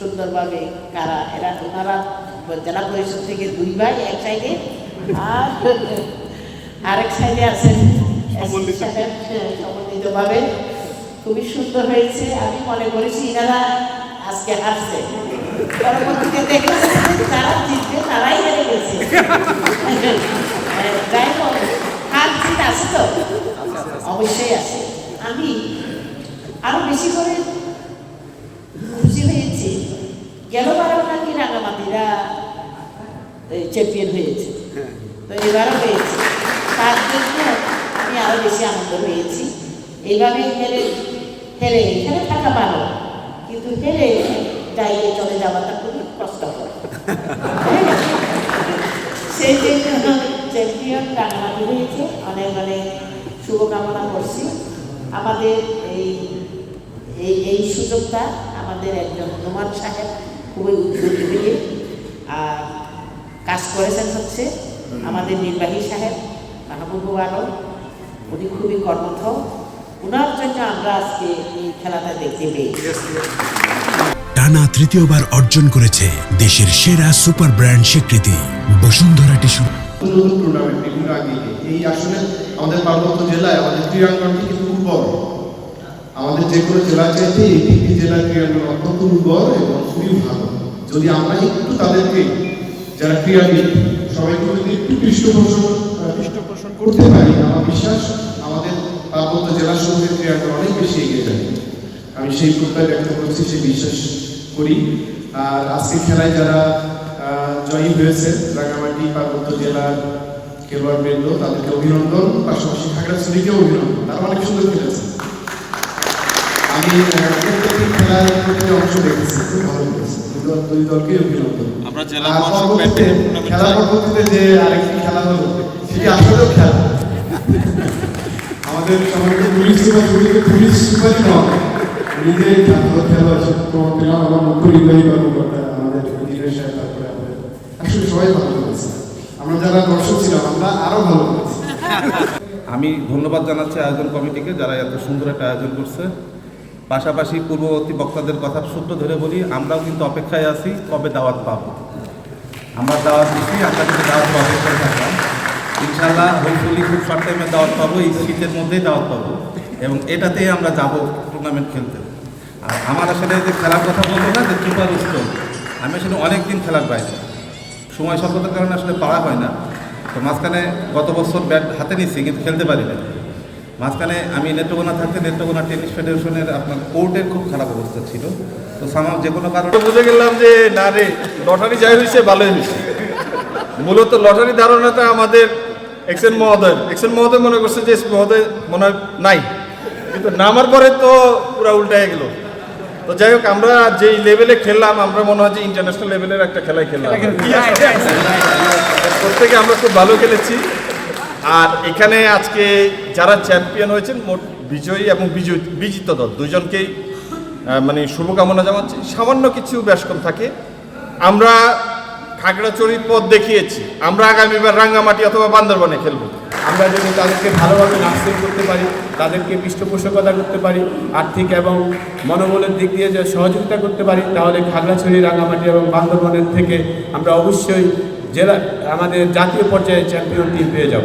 সুন্দরভাবে কারা? এরা ওনারা জেলা পরিষদ থেকে দুই ভাই এক সাইডে আর আরেক সাইডে আছেন। সমন্বিত। সমন্বিতভাবে খুবই সুন্দর হয়েছে। আমি মনে করেছি এনারা আজকে হারছে। পরবর্তীতে দেখলাম তারা জিতবে তারাই হেরে গেছে। যাই হোক হার জিত আছে তো? অবশ্যই আছে। আমি আরও বেশি করে গেলবারও নাকি রাঙামাটিরা চ্যাম্পিয়ন হয়েছে। তো এবারও হয়েছে। তার জন্য আমি আরও বেশি আনন্দ পেয়েছি। এইভাবে হেরে হেরে এখানে থাকা ভালো। কিন্তু হেরে যাইয়ে চলে যাওয়াটা খুবই কষ্টকর। হ্যাঁ? সেই জন্য চ্যাম্পিয়ন রাঙামাটি হয়েছে। অনেক অনেক শুভকামনা করছি। আমাদের এই এই এই সুযোগটা আমাদের একজন নোমান সাহেব খুবই উদ্যোগী হয়ে আর কাজ করেছেন হচ্ছে আমাদের নির্বাহী সাহেব মাহবুবু আলম। উনি খুবই কর্মঠ ওনার জন্য আমরা আজকে এই খেলাটা দেখতে পেয়েছি। টানা তৃতীয়বার অর্জন করেছে দেশের সেরা সুপার ব্র্যান্ড স্বীকৃতি বসুন্ধরা টিস্যু নতুন টুর্নামেন্ট বিভিন্ন আগে এই আসলে আমাদের পার্বত্য জেলায় আমাদের ক্রীড়াঙ্গনটি কিন্তু খুব বড়। আমাদের যে কোনো জেলা চাইতে এই তিনটি জেলার ক্রীড়াঙ্গন অত্যন্ত উর্বর এবং খুবই ভালো। যদি আমরা একটু তাদেরকে যারা ক্রীড়াবিদ, সবাইকে যদি একটু পৃষ্ঠপোষণ পৃষ্ঠপোষণ করতে পারি, আমার বিশ্বাস আমাদের পার্বত্য জেলা সমূহের ক্রীড়াঙ্গন অনেক বেশি এগিয়ে যাবে। আমি সেই প্রত্যয় ব্যক্ত করছি, সেই বিশ্বাস করি। আর আজকে খেলায় যারা জয়ী হয়েছে রাঙামাটি পার্বত্য জেলার খেলোয়াড় বৃন্দ তাদেরকে অভিনন্দন। পাশাপাশি খাগড়াছড়িকেও অভিনন্দন। তারা অনেক সুন্দর খেলেছে। আমি আহ, প্রত্যেকটি খেলার মধ্যে অংশ দেখেছি খুব ভালো করেছে দুই দল- দলকে অভিনন্দন আমরা জেলা পরবর্তীতে খেলা পরবর্তীতে যে আরেকটি খেলা হলো সেটি আসলেও খেলা। আমাদের পুলিশ সুপার পুলিশকে পুলিশ সুপারই নয় নিজে ভালো খেলা প্রমাণ পেলাম আমার মুখ্য নির্বাহী কর্মকর্তা আমাদের ইঞ্জিনিয়ার সাহেব তারপরে আমাদের। আসলে সবাই ভালো করেছে। আমরা যারা দর্শক ছিলাম আমরা আরও ভালো করেছি। আমি ধন্যবাদ জানাচ্ছি আয়োজন কমিটিকে যারা এত সুন্দর একটা আয়োজন করছে। পাশাপাশি পূর্ববর্তী বক্তাদের কথার সূত্র ধরে বলি, আমরাও কিন্তু অপেক্ষায় আছি, কবে দাওয়াত পাবো? আমরা দাওয়াত দিচ্ছি, আমরা কিন্তু দাওয়াত অপেক্ষায় থাকলাম। ইনশাল্লাহ হোপফুলি খুব শর্ট টাইমে দাওয়াত পাবো, এই শীতের মধ্যেই দাওয়াত পাবো। এবং এটাতেই আমরা যাব টুর্নামেন্ট খেলতে। আর আমার আসলে যে খেলার কথা বলব না, যে সুপার স্টোর আমি আসলে অনেক দিন খেলার বাইরে। সময় স্বল্পতার কারণে আসলে পারা হয় না। তো মাঝখানে গত বছর ব্যাট হাতে নিচ্ছি কিন্তু খেলতে পারি না মাঝখানে আমি নেত্রকোনা থাকতে নেত্রকোনা টেনিস ফেডারেশনের আপনার কোর্টের খুব খারাপ অবস্থা ছিল। তো সামাল যে কোনো কারণে বুঝে গেলাম যে না রে লটারি যাই হয়েছে ভালোই হয়েছে মূলত লটারি ধারণাটা আমাদের এক্সেন মহোদয় এক্সেন মহোদয় মনে করছে যে মহোদয় মনে হয় নাই। কিন্তু নামার পরে তো পুরো উল্টায় গেল। তো যাই হোক আমরা যেই লেভেলে খেললাম আমরা মনে হয় যে ইন্টারন্যাশনাল লেভেলের একটা খেলাই খেললাম। প্রত্যেকে আমরা খুব ভালো খেলেছি। আর এখানে আজকে যারা চ্যাম্পিয়ন হয়েছেন, মোট বিজয়ী এবং বিজয়ী, বিজিত দল দুজনকেই মানে শুভকামনা জানাচ্ছি। সামান্য কিছু ব্যাসকম থাকে। আমরা খাগড়াছড়ির পথ দেখিয়েছি। আমরা আগামীবার রাঙ্গামাটি অথবা বান্দরবনে খেলব। আমরা যদি তাদেরকে ভালোভাবে নার্সিং করতে পারি, তাদেরকে পৃষ্ঠপোষকতা করতে পারি, আর্থিক এবং মনোবলের দিক দিয়ে যে সহযোগিতা করতে পারি, তাহলে খাগড়াছড়ি রাঙামাটি এবং বান্দরবনের থেকে আমরা অবশ্যই জেলা আমাদের জাতীয় পর্যায়ে চ্যাম্পিয়ন টিম পেয়ে যাব।